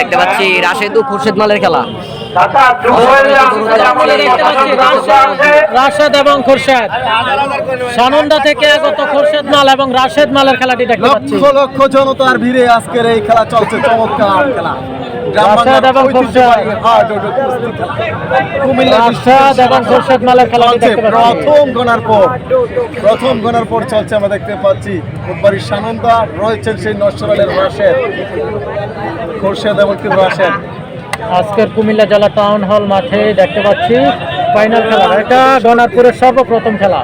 দেখতে পাচ্ছি রাশেদু খুরশেদ মালের খেলা। রাশেদ এবং খুরশেদ। সানন্দা থেকে আগত খুরশেদ মাল এবং রাশেদ মালের খেলাটি দেখতে পাচ্ছি। লক্ষ লক্ষ জনতার ভিড়ে আজকের এই খেলা চলছে চমৎকার খেলা। প্রথম গণার পর প্রথম গণার পর চলছে আমরা দেখতে পাচ্ছি সানন্দা রয়েছেন সেই নশ্বরালের রাশেদ। খোরশেদ এবং রাশেদ? আজকের কুমিল্লা জেলা টাউন হল মাঠে দেখতে পাচ্ছি ফাইনাল খেলা। এটা গনারপুরের সর্বপ্রথম খেলা।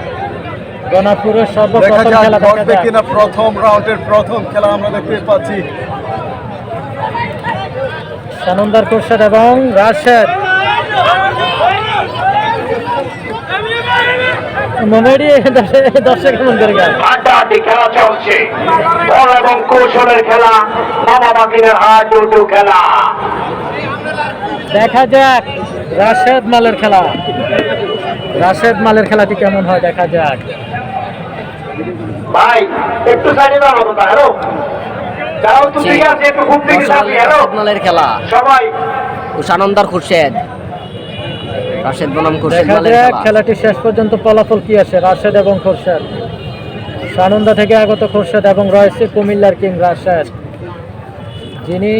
গনারপুরের সর্বপ্রথম খেলা দেখা কিনা প্রথম রাউন্ডের প্রথম খেলা আমরা দেখতে পাচ্ছি। সানন্দার খুরশেদ এবং রাশেদ। মমেডি দর্শক কেমন করে গেল আড্ডাআড্ডি খেলা চলছে। বল এবং কৌশলের খেলা মামা বাকিনের হাত উঠু খেলা। দেখা যাক রাশেদ মালের খেলা। রাশেদ মালের খেলাটি কেমন হয় দেখা যাক। ভাই একটু সাইডে দাঁড়ানো তো আছে হ্যালো? খেলা। সবাই। ও খুরশেদ। রাশেদ বনাম খুরশেদ মালের খেলা। খেলাটি শেষ পর্যন্ত ফলাফল কি আসে রাশেদ এবং খোরশেদ। সানন্দা থেকে আগত খোরশেদ এবং রয়েছে কুমিল্লার কিং রাশেদ। যিনি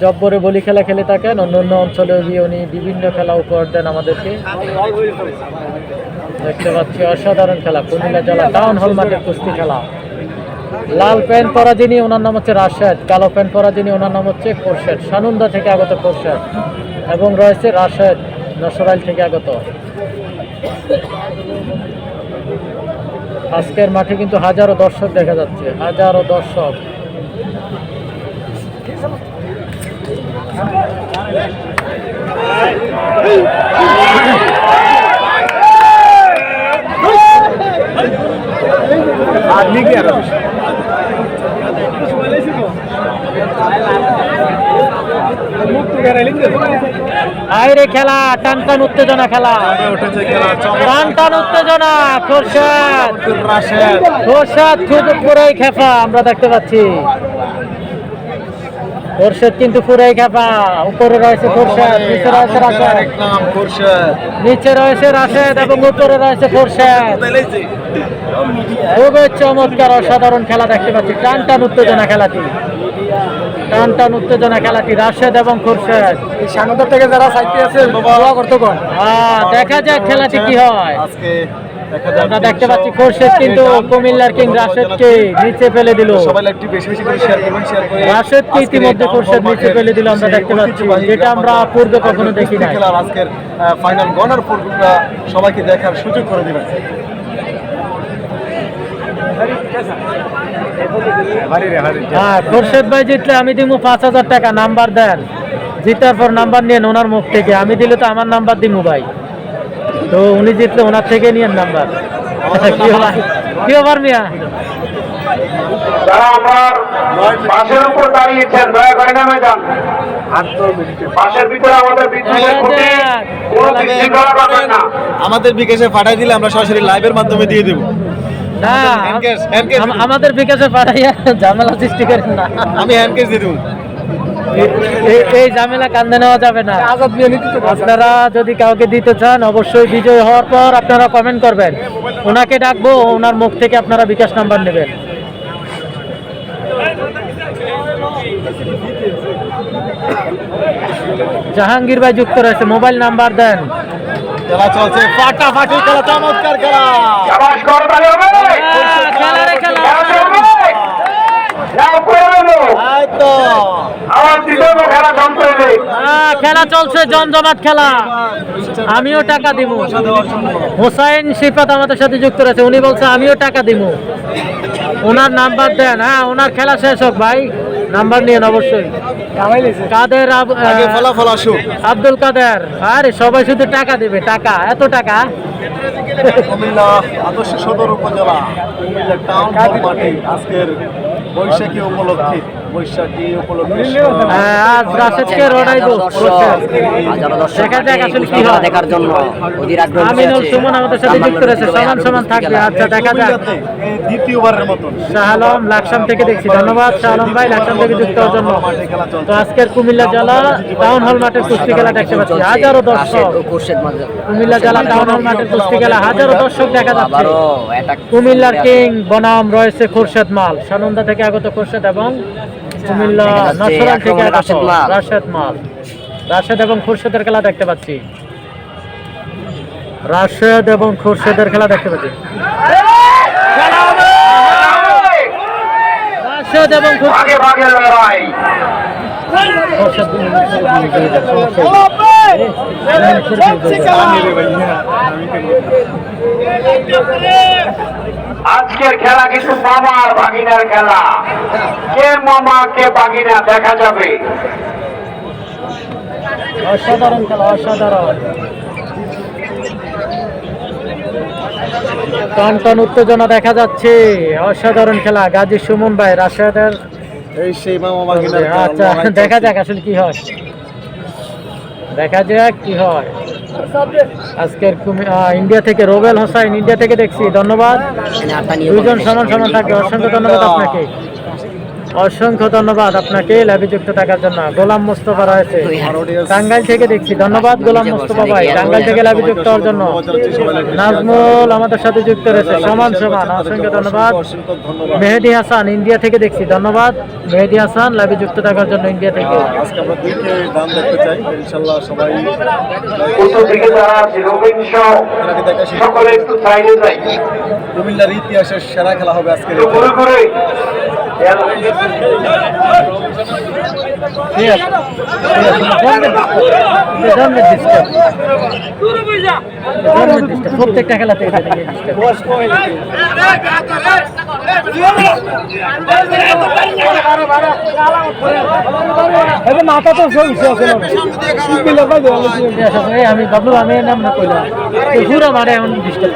জব্বরে বলি খেলা খেলে থাকেন অন্য অন্য অঞ্চলে গিয়ে উনি বিভিন্ন খেলা উপহার দেন আমাদেরকে। দেখতে পাচ্ছি অসাধারণ খেলা কুমিল্লা জেলা টাউন হল মাঠের কুস্তি খেলা। লাল প্যান্ট পরা যিনি, ওনার নাম হচ্ছে রাশেদ। কালো প্যান্ট পরা যিনি, ওনার নাম হচ্ছে খোরশেদ। সানন্দা থেকে আগত খোরশেদ। এবং রয়েছে রাশেদ নসরাইল থেকে আগত। আজকের মাঠে কিন্তু হাজারো দর্শক দেখা যাচ্ছে। হাজারো দর্শক। আইরে খেলা টান টান উত্তেজনা খেলা। উঠেছে খেলা টান টান উত্তেজনা, খোরশেদ। রাশেদ খোরশেদ পুরাই খেপা, আমরা দেখতে পাচ্ছি। খোরশেদ কিন্তু পুরাই খেপা, উপরে রয়েছে খোরশেদ, নিচে রয়েছে রাশেদ। নিচে রয়েছে রাশেদ এবং উপরে রয়েছে খোরশেদ। খুবই চমৎকার, অসাধারণ খেলা দেখতে পাচ্ছি টান টান উত্তেজনা খেলাটি। টান টান উত্তেজনা খেলাটি রাশেদ এবং খোরশেদ। সানন্দা থেকে যারা সাইতে আছে দোয়া করতে কোন হ্যাঁ দেখা যাক খেলাটি কি হয়। আজকে আমরা দেখতে পাচ্ছি খোরশেদ কিন্তু কুমিল্লার কিং রাশেদকে নিচে ফেলে দিল। রাশেদকে ইতিমধ্যে খোরশেদ নিচে ফেলে দিল আমরা দেখতে পাচ্ছি। যেটা আমরা পূর্বে কখনো দেখি খেলার আজকের ফাইনাল গনার পূর্বটা সবাইকে দেখার সুযোগ করে দিবেন। হ্যাঁ খোরশেদ ভাই জিতলে আমি দিব পাঁচ হাজার টাকা নাম্বার দেন। জিতার পর নাম্বার নিয়ে ওনার মুখ থেকে। আমি দিলে তো আমার নাম্বার দিমু ভাই। তো উনি জিতলে ওনার থেকে নিয়ে নাম্বার। কি হবার কি হবার মিয়া? যারা আমার পাশের উপর দাঁড়িয়েছেন দয়া করে নামে যান। আমাদের বিকাশে পাঠাই দিলে আমরা সরাসরি লাইভের মাধ্যমে দিয়ে দেবো। না আমাদের বিকাশে পাঠাইয়া ঝামেলা সৃষ্টি করেন না। আমি হ্যান্ড ক্যাশ দিয়ে দেবো। এই ঝামেলা কান্দে নেওয়া যাবে না। আপনারা যদি কাউকে দিতে চান অবশ্যই বিজয় হওয়ার পর আপনারা কমেন্ট করবেন। ওনাকে ডাকবো ওনার মুখ থেকে আপনারা বিকাশ নাম্বার নেবেন। জাহাঙ্গীর ভাই যুক্ত রয়েছে মোবাইল নাম্বার দেন। খেলা চলছে ফাটাফাটি খেলা চমৎকার খেলা আবাস করতে হবে হ্যাঁ, খেলা রে খেলা। খেলা হবে। যাও করে দেবো। এই তো আমার দিতে খেলা হ্যাঁ, খেলা চলছে জমজমাট খেলা। আমিও টাকা দিব। হোসাইন শিফাত আমাদের সাথে যুক্ত রয়েছে। উনি বলছে আমিও টাকা দিব। ওনার নাম্বার দেন। হ্যাঁ ওনার খেলা শেষ হোক ভাই। নাম্বার নিয়েন অবশ্যই। কাদের আব্দুল কাদের? আরে সবাই শুধু টাকা দেবে। টাকা এত টাকা? কুমিল্লা আদর্শ সদর উপজেলা কুমিল্লা টাউন আজকের বৈশাখী উপলক্ষে। বৈশাখী উপলক্ষে হ্যাঁ, আজ রাশেদকে রোডাইবো হাজারো দর্শক দেখা যাক আসলে কি হয়। দেখার জন্য অধীর আগ্রহ আমিনুল সুমন আমাদের সাথে যুক্ত রয়েছে। সমান সমান থাকবে। আচ্ছা দেখা যাক। দ্বিতীয়বারের মতন। শাহ লাকসাম থেকে দেখছি। ধন্যবাদ শাহ ভাই লাকসাম থেকে যুক্ত হওয়ার জন্য। তো আজকের কুমিল্লা জেলা টাউন হল মাঠের কুস্তি খেলা দেখতে পাচ্ছি। হাজারো দর্শক কুমিল্লা জেলা টাউন হল মাঠের কুস্তি খেলা। হাজারো দর্শক দেখা যাচ্ছে। কুমিল্লার কিং বনাম রয়েছে খোরশেদ মাল। সানন্দা থেকে আগত খোরশেদ এবং কুমিল্লা দেখা থেকে আক্রমণে রাশেদ মাল। রাশেদ মাল। রাশেদ এবং খুরশেদের খেলা দেখতে পাচ্ছি। রাশেদ এবং খুরশেদের খেলা দেখতে পাচ্ছি। রাশেদ এবং খুরশেদ আজকের খেলা কিন্তু মামা আর ভাগিনার খেলা। কে মামা কে ভাগিনা দেখা যাবে। অসাধারণ খেলা অসাধারণ। টন টন উত্তেজনা দেখা যাচ্ছে। অসাধারণ খেলা গাজী সুমন ভাই রাশিয়াদের এই সেই মামা আচ্ছা দেখা যাক আসলে কি হয়। দেখা যাক কি হয়। আজকের ইন্ডিয়া থেকে রোবেল হোসাইন ইন্ডিয়া থেকে দেখছি ধন্যবাদ। দুজন সমান সমান থাকে থাকবে অসংখ্য ধন্যবাদ আপনাকে। অসংখ্য ধন্যবাদ আপনাকে ল্যাবে যুক্ত থাকার জন্য। গোলাম মোস্তফা রয়েছে। টাঙ্গাইল থেকে দেখছি। ধন্যবাদ গোলাম মোস্তফা ভাই। টাঙ্গাইল থেকে ল্যাবে যুক্ত হওয়ার জন্য। নাজমুল আমাদের সাথে যুক্ত রয়েছে। সমান সমান। অসংখ্য ধন্যবাদ। মেহেদি হাসান, ইন্ডিয়া থেকে দেখছি। ধন্যবাদ। মেহেদি হাসান লাইভে যুক্ত থাকার জন্য ইন্ডিয়া থেকে। আজকে সকলে একটু সাইডে যাই কুমিল্লার ইতিহাসের সেরা খেলা হবে আজকের প্রত্যেকটা খেলাতে। মাথা তো এই আমি বাবলু আমি নাম না কইলাম তো মারে এখন ডিস্টার্ব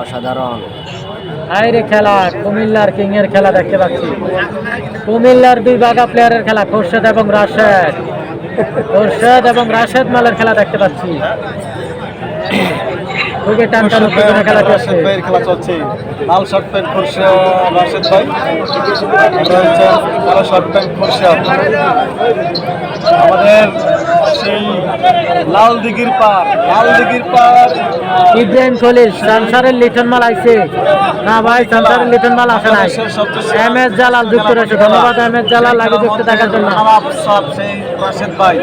অসাধারণ। হাইরে খেলা, কুমিল্লার কিং এর খেলা দেখতে পাচ্ছি। কুমিল্লার দুই বাগা প্লেয়ারের খেলা, খোরশেদ এবং রাশেদ। খোরশেদ এবং রাশেদ মালের খেলা দেখতে পাচ্ছি। খুবই টান টান খেলা চলছে ভাইয়ের খেলা চলছে। লাল শর্ট প্যান্ট খোরশা রাশেদ ভাই রয়েছে কালো শর্ট প্যান্ট খোরশা আমাদের সেই লাল দিঘির পার লাল দিঘির পার ইব্রাহিম খলিল সানসারের লিটন মাল আইছে। না ভাই সানসারের লিটন মাল আসে নাই। এম এস জালাল যুক্ত রয়েছে ধন্যবাদ এম এস জালাল আগে যুক্ত থাকার জন্য। সব সেই রাশেদ ভাই।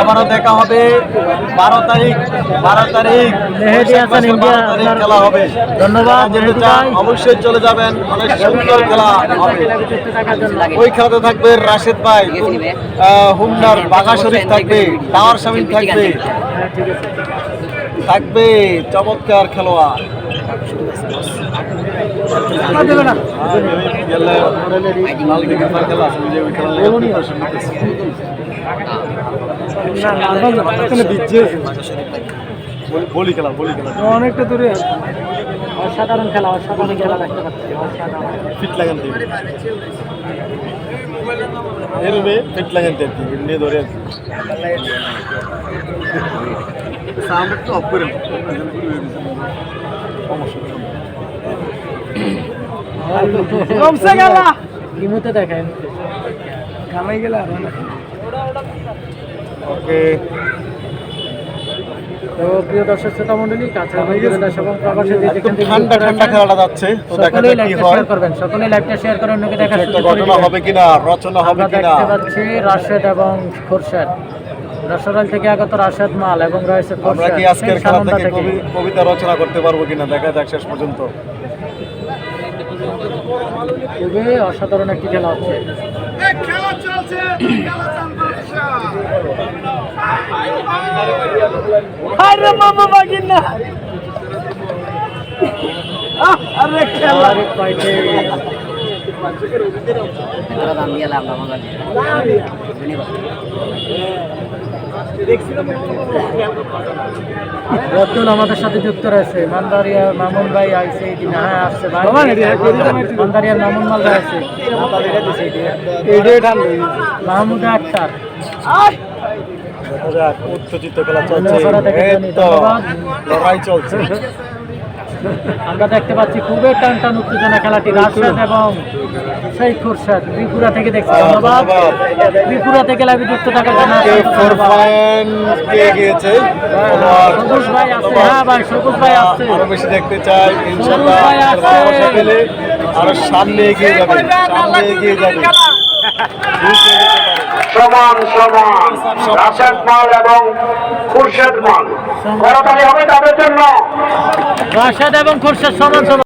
এবারও দেখা হবে। বারো তারিখ বারো তারিখ। মেহেদি হাসান ইন্ডিয়া খেলা হবে। ধন্যবাদ, যেতে চান, অবশ্যই চলে যাবেন। অনেক সুন্দর খেলা হবে। ওই খেলাতে থাকবে রাশেদ ভাই হুমনার বাঘা শরীফ থাকবে টাওয়ার শামিল থাকবে থাকবে চমৎকার খেলোয়াড় বলি খেলা বলি খেলা অনেকটা দূরে অসাধারণ খেলা অসাধারণ খেলা দেখতে পাচ্ছি। অসাধারণ ফিট লাগান এরমে ফিট লাগান আর এমনি ধরে কি সাউন্ড একটু অফ করেন কমসে গেলা ইমুতে দেখা ইমুতে কামাই গেলা ওকে তো প্রিয় দর্শক শ্রোতা মণ্ডলী কাছে আমাদের দেশ এবং প্রবাসী যেখান থেকে ঠান্ডা ঠান্ডা খেলাটা যাচ্ছে তো দেখা সকলেই যাক কি হয়। শেয়ার করবেন সকলেই লাইভটা শেয়ার করে অন্যকে দেখার একটা ঘটনা হবে কিনা রচনা হবে কিনা? দেখতে পাচ্ছি রাশেদ এবং খোরশেদ। রসরাল থেকে আগত রাশেদ মাল এবং রয়েছে আমরা কি আজকের খেলা থেকে। কবি- কবিতা রচনা করতে পারব কিনা? দেখা যাক শেষ পর্যন্ত। খুবই অসাধারণ একটি খেলা হচ্ছে। আরে পাইছে। এতটা দাম দিয়ে লাভ না আমার লাগে। ধন্যবাদ রতুল আমাদের সাথে যুক্ত রয়েছে। মান্দারিয়ার মামুন ভাই এই হ্যাঁ আসছে ভাই। মান্দারিয়ার মামুন মাল ভাই আছে মাহমুদ আক্তার। উত্তেজিত খেলা। লড়াই চলছে। আমরা দেখতে পাচ্ছি খুবই টান টান উত্তেজনা খেলাটি। রাশেদ এবং সেই খুরশাদ ত্রিপুরা থেকে দেখছি। ধন্যবাদ। ধন্যবাদ। ত্রিপুরা থেকে লাইভে যুক্ত থাকার জন্য কে ফোর ধন্যবাদ। পয়েন্ট পেয়ে গিয়েছে? হ্যাঁ, সবুজ ভাই আছে। হ্যাঁ ভাই সবুজ ভাই আছে। আরও বেশি দেখতে চাই ইনশাল্লাহ সবুজ ভাই আছে। ভালোবাসা পেলে আরও সামনে এগিয়ে যাবে। সামনে এগিয়ে যাবে। বুঝতে যেতে পারে। সমান সমান রাশেদ মাল এবং খুরশেদ মাল। করতালি হবে তাদের জন্য। রাশেদ এবং খুরশাদ সমান সমান।